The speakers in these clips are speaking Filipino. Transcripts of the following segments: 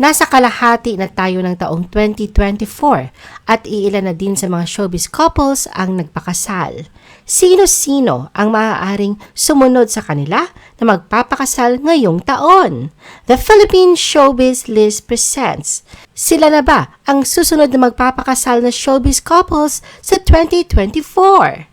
Nasa kalahati na tayo ng taong 2024 at iilan na din sa mga showbiz couples ang nagpakasal. Sino-sino ang maaaring sumunod sa kanila na magpapakasal ngayong taon? The Philippine Showbiz List presents Sila na ba ang susunod na magpapakasal na showbiz couples sa 2024?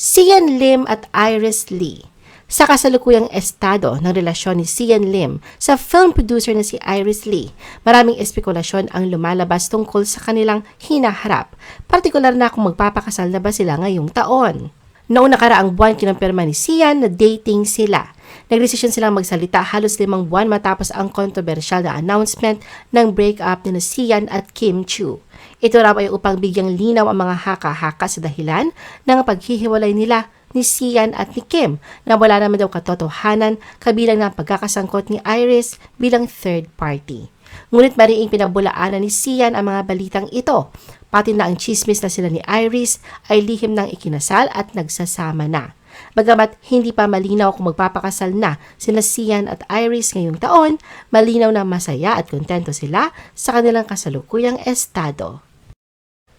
Sian Lim at Iris Lee sa kasalukuyang estado ng relasyon ni Sian Lim sa film producer na si Iris Lee, maraming espekulasyon ang lumalabas tungkol sa kanilang hinaharap, partikular na kung magpapakasal na ba sila ngayong taon. Noong nakaraang buwan kinampirma ni Sian na dating sila. Nagdesisyon silang magsalita halos limang buwan matapos ang kontrobersyal na announcement ng breakup ni Sian at Kim Chu. Ito raw ay upang bigyang linaw ang mga haka-haka sa dahilan ng paghihiwalay nila ni Sian at ni Kim na wala naman daw katotohanan kabilang ng pagkakasangkot ni Iris bilang third party. Ngunit mariing pinabulaanan ni Sian ang mga balitang ito, pati na ang chismis na sila ni Iris ay lihim ng ikinasal at nagsasama na. Bagamat hindi pa malinaw kung magpapakasal na sina Sian at Iris ngayong taon, malinaw na masaya at kontento sila sa kanilang kasalukuyang estado.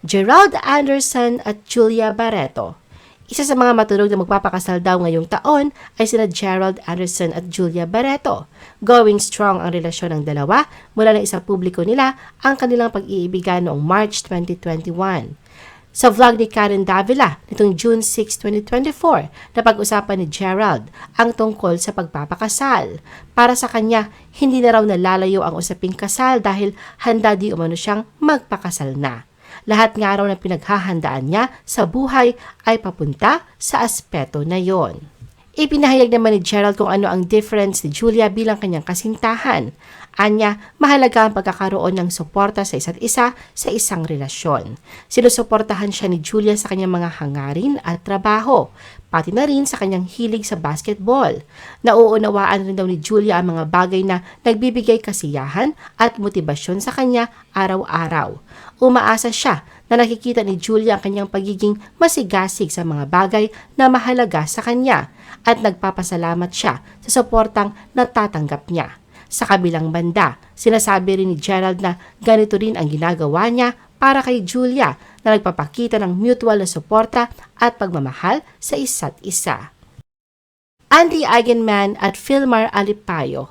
Gerald Anderson at Julia Barreto isa sa mga matunog na magpapakasal daw ngayong taon ay sina Gerald Anderson at Julia Barreto. Going strong ang relasyon ng dalawa mula ng isang publiko nila ang kanilang pag-iibigan noong March 2021. Sa vlog ni Karen Davila nitong June 6, 2024, napag-usapan ni Gerald ang tungkol sa pagpapakasal. Para sa kanya, hindi na raw nalalayo ang usaping kasal dahil handa di umano siyang magpakasal na. Lahat nga raw ng pinaghahandaan niya sa buhay ay papunta sa aspeto na yon. Ipinahayag naman ni Gerald kung ano ang difference ni Julia bilang kanyang kasintahan. Anya, mahalaga ang pagkakaroon ng suporta sa isa't isa sa isang relasyon. Sinusuportahan siya ni Julia sa kanyang mga hangarin at trabaho, pati na rin sa kanyang hilig sa basketball. Nauunawaan rin daw ni Julia ang mga bagay na nagbibigay kasiyahan at motibasyon sa kanya araw-araw. Umaasa siya na nakikita ni Julia ang kanyang pagiging masigasig sa mga bagay na mahalaga sa kanya at nagpapasalamat siya sa suportang natatanggap niya. Sa kabilang banda, sinasabi rin ni Gerald na ganito rin ang ginagawa niya para kay Julia na nagpapakita ng mutual na suporta at pagmamahal sa isa't isa. Andy Eigenman at Philmar Alipayo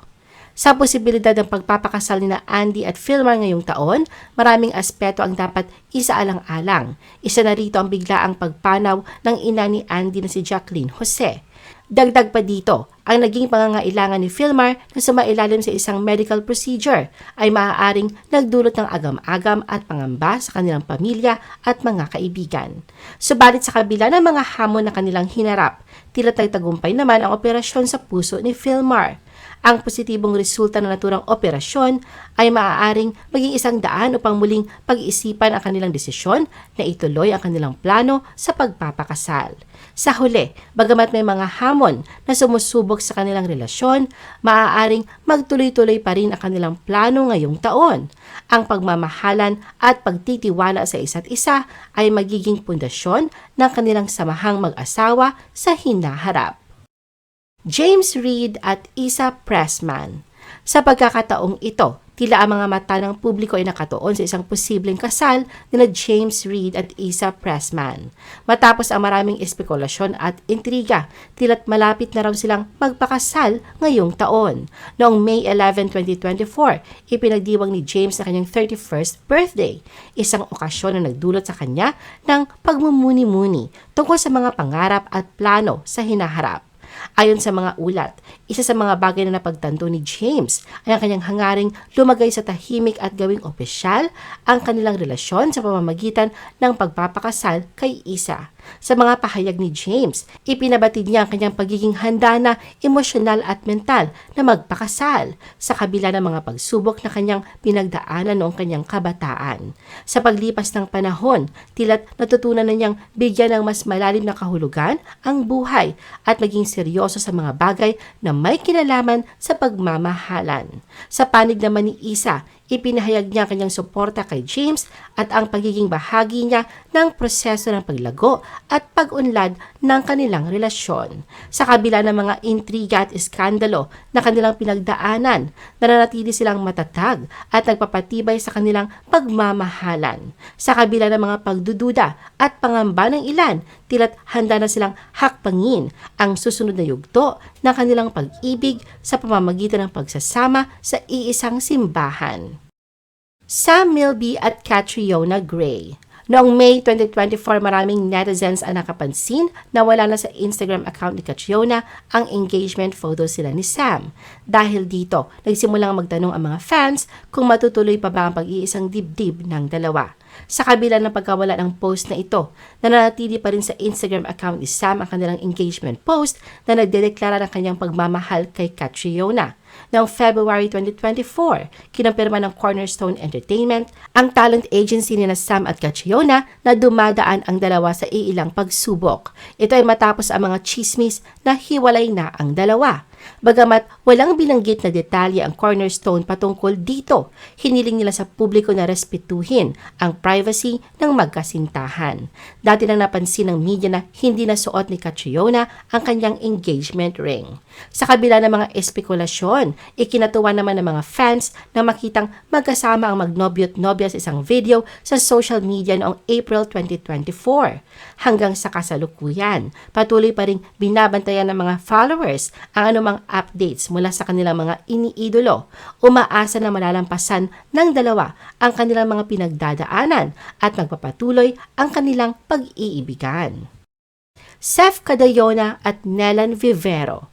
sa posibilidad ng pagpapakasal ni na Andy at Philmar ngayong taon, maraming aspeto ang dapat isaalang-alang. Isa na rito ang biglaang pagpanaw ng ina ni Andy na si Jacqueline Jose. Dagdag pa dito, ang naging pangangailangan ni Philmar na sumailalim sa isang medical procedure ay maaaring nagdulot ng agam-agam at pangamba sa kanilang pamilya at mga kaibigan. Subalit sa kabila ng mga hamon na kanilang hinarap, tila tagumpay naman ang operasyon sa puso ni Philmar. Ang positibong resulta ng naturang operasyon ay maaaring maging isang daan upang muling pag-iisipan ang kanilang desisyon na ituloy ang kanilang plano sa pagpapakasal. Sa huli, bagamat may mga hamon na sumusubok sa kanilang relasyon, maaaring magtuloy-tuloy pa rin ang kanilang plano ngayong taon. Ang pagmamahalan at pagtitiwala sa isa't isa ay magiging pundasyon ng kanilang samahang mag-asawa sa hinaharap. James Reid at Isa Pressman. Sa pagkakataong ito, tila ang mga mata ng publiko ay nakatuon sa isang posibleng kasal nila James Reid at Isa Pressman. Matapos ang maraming espekulasyon at intriga, tila't malapit na raw silang magpakasal ngayong taon. Noong May 11, 2024, ipinagdiwang ni James na kanyang 31st birthday, isang okasyon na nagdulot sa kanya ng pagmumuni-muni tungkol sa mga pangarap at plano sa hinaharap. Ayon sa mga ulat, isa sa mga bagay na napagtanto ni James ay ang kanyang hangaring lumagay sa tahimik at gawing opisyal ang kanilang relasyon sa pamamagitan ng pagpapakasal kay Isa. Sa mga pahayag ni James, ipinabatid niya ang kanyang pagiging handa na emosyonal at mental na magpakasal sa kabila ng mga pagsubok na kanyang pinagdaanan noong kanyang kabataan. Sa paglipas ng panahon, tilat natutunan na niyang bigyan ng mas malalim na kahulugan ang buhay at maging seryoso sa mga bagay na may kinalaman sa pagmamahalan. Sa panig naman ni Isa, ipinahayag niya kanyang suporta kay James at ang pagiging bahagi niya ng proseso ng paglago at pag-unlad ng kanilang relasyon. Sa kabila ng mga intriga at iskandalo na kanilang pinagdaanan, nananatili silang matatag at nagpapatibay sa kanilang pagmamahalan. Sa kabila ng mga pagdududa at pangamba ng ilan, tila't handa na silang hakbangin ang susunod na yugto ng kanilang pag-ibig sa pamamagitan ng pagsasama sa iisang simbahan. Sam Milby at Catriona Gray. Noong May 2024, maraming netizens ang nakapansin na wala na sa Instagram account ni Catriona ang engagement photo sila ni Sam. Dahil dito, nagsimulang magtanong ang mga fans kung matutuloy pa ba ang pag-iisang dibdib ng dalawa. Sa kabila ng pagkawala ng post na ito, nananatili pa rin sa Instagram account ni Sam ang kanilang engagement post na nagdedeklara ng kanyang pagmamahal kay Catriona. Noong February 2024, kinampirma ng Cornerstone Entertainment ang talent agency ni Sam at Catriona na dumadaan ang dalawa sa iilang pagsubok. Ito ay matapos ang mga chismis na hiwalay na ang dalawa. Bagamat walang binanggit na detalye ang Cornerstone patungkol dito, hiniling nila sa publiko na respetuhin ang privacy ng magkasintahan. Dati nang napansin ng media na hindi na suot ni Catriona ang kanyang engagement ring. Sa kabila ng mga espekulasyon, ikinatuwa naman ng mga fans na makitang magkasama ang magnobyo at nobya sa isang video sa social media noong April 2024. Hanggang sa kasalukuyan, patuloy pa rin binabantayan ng mga followers ang anumang updates mula sa kanilang mga iniidolo. Umaasa na malalampasan ng dalawa ang kanilang mga pinagdadaanan at magpapatuloy ang kanilang pag-iibigan. Seth Cadayona at Nelan Vivero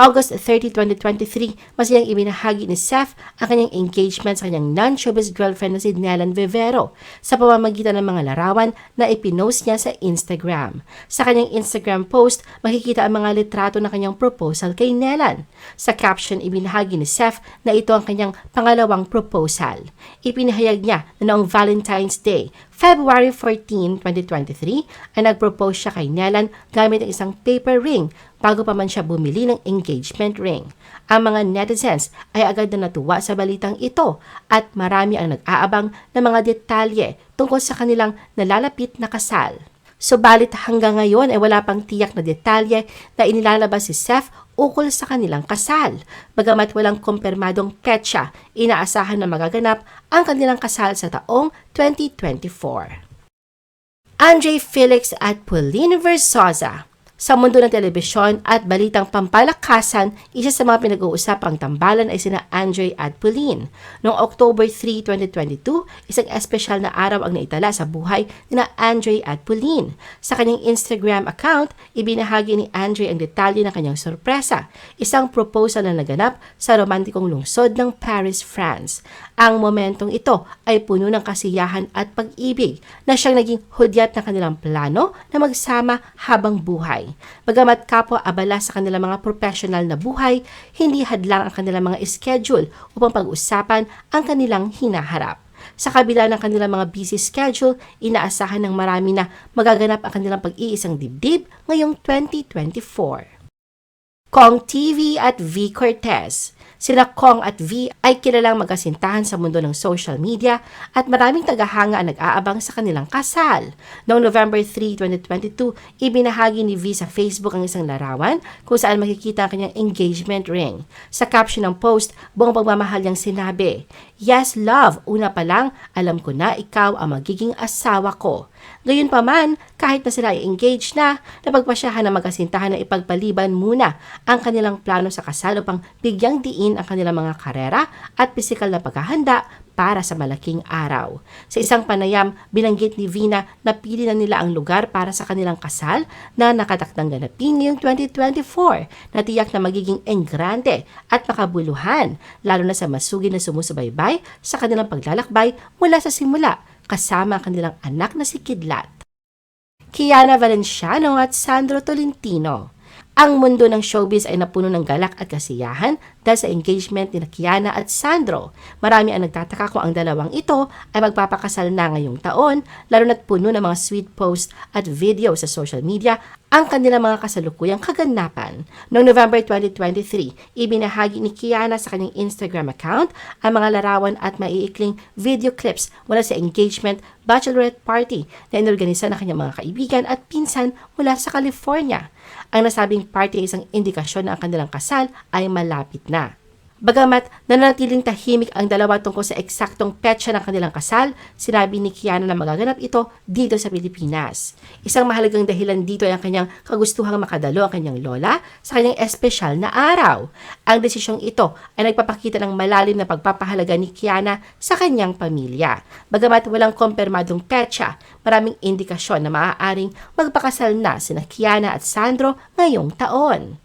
August 30, 2023, masayang ibinahagi ni Seth ang kanyang engagement sa kanyang non-showbiz girlfriend na si Nelan Vivero sa pamamagitan ng mga larawan na ipinost niya sa Instagram. Sa kanyang Instagram post, makikita ang mga litrato ng kanyang proposal kay Nelan. Sa caption, ibinahagi ni Seth na ito ang kanyang pangalawang proposal. Ipinahayag niya na noong Valentine's Day, February 14, 2023, ay nag-propose siya kay Nelan gamit ang isang paper ring bago pa man siya bumili ng engagement ring. Ang mga netizens ay agad na natuwa sa balitang ito at marami ang nag-aabang ng mga detalye tungkol sa kanilang nalalapit na kasal. Subalit hanggang ngayon ay wala pang tiyak na detalye na inilalabas si Seth ukol sa kanilang kasal. Bagamat walang kumpirmadong petsa, inaasahan na magaganap ang kanilang kasal sa taong 2024. Andre Felix at Pauline Versosa sa mundo ng telebisyon at balitang pampalakasan, isa sa mga pinag-uusapang tambalan ay sina Andre at Pauline. Noong October 3, 2022, isang espesyal na araw ang naitala sa buhay ni na Andre at Pauline. Sa kanyang Instagram account, ibinahagi ni Andre ang detalye ng kanyang sorpresa, isang proposal na naganap sa romantikong lungsod ng Paris, France. Ang momentong ito ay puno ng kasiyahan at pag-ibig na siyang naging hudyat ng kanilang plano na magsama habang buhay. Bagamat kapwa abala sa kanilang mga professional na buhay, hindi hadlang ang kanilang mga schedule upang pag-usapan ang kanilang hinaharap. Sa kabila ng kanilang mga busy schedule, inaasahan ng marami na magaganap ang kanilang pag-iisang dibdib ngayong 2024. Kong TV at V. Cortez Sina Kong at V ay kilalang magkasintahan sa mundo ng social media at maraming tagahanga ang nag-aabang sa kanilang kasal. Noong November 3, 2022, ibinahagi ni V sa Facebook ang isang larawan kung saan makikita ang kanyang engagement ring. Sa caption ng post, buong pagmamahal niyang sinabi, Yes, love, una pa lang, alam ko na ikaw ang magiging asawa ko. Gayunpaman, kahit na sila ay engaged na, napagpasyahan na magkasintahan na ipagpaliban muna ang kanilang plano sa kasal upang bigyang diin ang kanilang mga karera at pisikal na paghahanda para sa malaking araw. Sa isang panayam, binanggit ni Vina na pili na nila ang lugar para sa kanilang kasal na nakatakdang ganapin ngayong 2024 na tiyak na magiging enggrande at makabuluhan, lalo na sa masugid na sumusubaybay sa kanilang paglalakbay mula sa simula kasama ang kanilang anak na si Kidlat. Kiana Valenciano at Sandro Tolentino. Ang mundo ng showbiz ay napuno ng galak at kasiyahan dahil sa engagement ni Kiana at Sandro. Marami ang nagtataka kung ang dalawang ito ay magpapakasal na ngayong taon, lalo na't puno ng mga sweet posts at video sa social media ang kanilang mga kasalukuyang kaganapan. Noong November 2023, ibinahagi ni Kiana sa kanyang Instagram account ang mga larawan at maiikling video clips mula sa engagement bachelorette party na inorganisa ng kanyang mga kaibigan at pinsan mula sa California. Ang nasabing party ay isang indikasyon na ang kanilang kasal ay malapit na. Bagamat nananatiling tahimik ang dalawa tungkol sa eksaktong petsa ng kanilang kasal, sinabi ni Kiana na magaganap ito dito sa Pilipinas. Isang mahalagang dahilan dito ay ang kanyang kagustuhang makadalo ang kanyang lola sa kanyang espesyal na araw. Ang desisyong ito ay nagpapakita ng malalim na pagpapahalaga ni Kiana sa kanyang pamilya. Bagamat walang kompirmadong petsa, maraming indikasyon na maaaring magpakasal na sina Kiana at Sandro ngayong taon.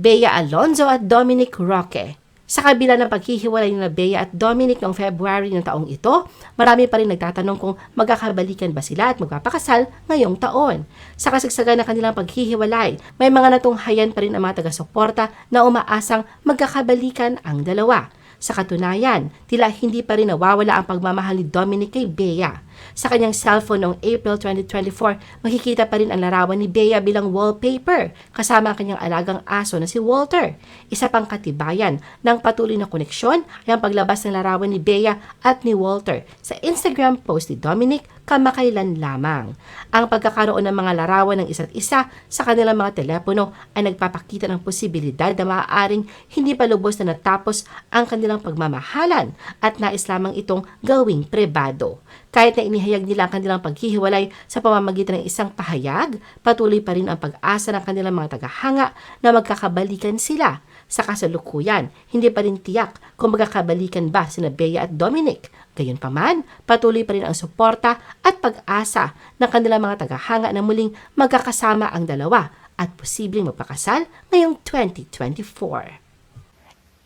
Bea Alonzo at Dominic Roque. Sa kabila ng paghihiwalay ni Bea at Dominic noong February ng taong ito, marami pa rin nagtatanong kung magkakabalikan ba sila at magpapakasal ngayong taon. Sa kasagsagan ng kanilang paghihiwalay, may mga natunghayan pa rin ang mga taga-suporta na umaasang magkakabalikan ang dalawa. Sa katunayan, tila hindi pa rin nawawala ang pagmamahal ni Dominic kay Bea. Sa kanyang cellphone noong April 2024, makikita pa rin ang larawan ni Bea bilang wallpaper kasama ang kanyang alagang aso na si Walter. Isa pang katibayan ng patuloy na koneksyon ay ang paglabas ng larawan ni Bea at ni Walter sa Instagram post ni Dominic kamakailan lamang. Ang pagkakaroon ng mga larawan ng isa't isa sa kanilang mga telepono ay nagpapakita ng posibilidad na maaaring hindi pa lubos na natapos ang kanilang pagmamahalan at nais lamang itong gawing pribado. Kahit na inihayag nila ang kanilang paghihiwalay sa pamamagitan ng isang pahayag, patuloy pa rin ang pag-asa ng kanilang mga tagahanga na magkakabalikan sila. Sa kasalukuyan, hindi pa rin tiyak kung magkakabalikan ba sina Bea at Dominic. Gayunpaman, patuloy pa rin ang suporta at pag-asa ng kanilang mga tagahanga na muling magkakasama ang dalawa at posibleng magpakasal ngayong 2024.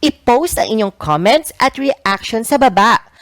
I-post ang inyong comments at reaction sa baba.